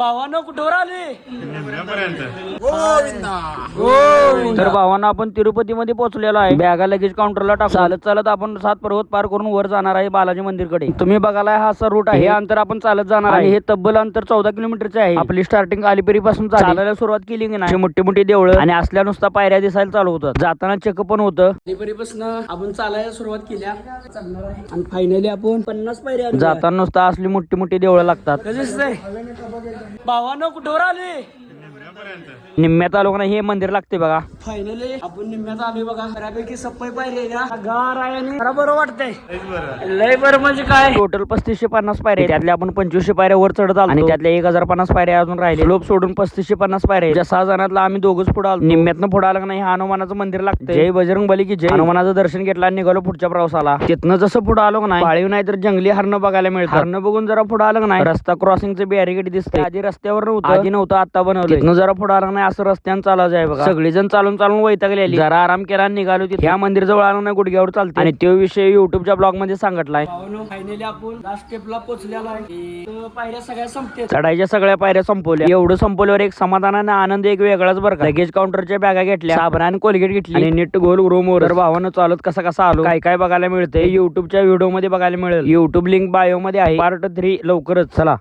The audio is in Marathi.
भावानं कुठवर आले. तर भावांना आपण तिरुपती मध्ये पोहोचलेलो आहे. बॅगा लगेच काउंटरला टाकून चालत चालत आपण सात पर्वत पार करून वर जाणार आहे बालाजी मंदिरकडे. तुम्ही बघायला हा असा रूट आहे. हे अंतर आपण चालत जाणार आहे. आणि हे तब्बल अंतर चौदा किलोमीटरचे आहे. आपली स्टार्टिंग अलिपेरी पासून चालायला सुरुवात केली की नाही? मोठी मोठी देवळं आणि असल्या नुसता पायऱ्या दिसायला चालू होतं जाताना चेक पण होतं. लिपरीपासून आपण चालायला सुरुवात केल्या आणि फायनली आपण पन्नास पायऱ्या. जाताना नुसता असली मोठी मोठी देवळं लागतात. भावानं कुठवर आली? निम्म्यात आलो का नाही हे मंदिर लागते बघा. फायनली आपण निम्म्यात आलोय बघा. बऱ्यापैकी सप्पाई पायरी आहे गार आहे आणि जरा बरं. वाटतंय लय बरं म्हणजे काय? टोटल पस्तीसशे पन्नास पायऱ्या आहेत. त्यातल्या आपण पंचवीसशे पायऱ्या वर चढत आलो. आणि त्यातल्या एक हजार पन्नास पायऱ्या अजून राहिले. लोप सोडून पस्तीसशे पन्नास पायऱ्या आहेत. ज्या सहा जणातला आम्ही दोघच पुढे आलो. निम्म्यातनं पुढे आलं का नाही हा हनुमानाचं मंदिर लागतं जय बजरंग बली की जय. हनुमानाचं दर्शन घेतलं आणि निघालो पुढच्या प्रवासाला. तिथनं जसं पुढे आलो का नाही पाळीव नाही तर जंगली हरणं बघायला मिळतं. हरणं बघून जरा पुढे आलं नाही रस्ता क्रॉसिंगचं बॅरिकेड दिसते आधी रस्त्यावर नव्हतं. आधी नव्हतं आता बनवलं जरा पुढे आलं नाही असं रस्त्यानं चालायचं आहे बघा. सगळेजण चालून चालून वैतागले आली जरा आराम केला आणि निघालो तिथे. ह्या मंदिर जवळ आलो नाही गुडघ्यावर चालते आणि तो विषय युट्यूबच्या ब्लॉगमध्ये सांगितलाय. भावानं फायनली आपण लास्ट स्टेपला पोहोचलेला आहे. पायऱ्या सगळ्या संपते चढायच्या सगळ्या पायऱ्या संपवल्या. एवढं संपवल्यावर एक समाधान आणि आनंद एक वेगळाच बरं का. लगेच काउंटरच्या बॅगा घेतल्या. साबण आणि कोलगेट घेतली. आणि नीट गोल रूम वर. भावानं चालत कसा कसा आलो. काय काय बघायला मिळतंय? युट्यूबच्या व्हिडिओमध्ये बघायला मिळेल. युट्यूब लिंक बायो मध्ये आहे. पार्ट थ्री लवकरच. चला.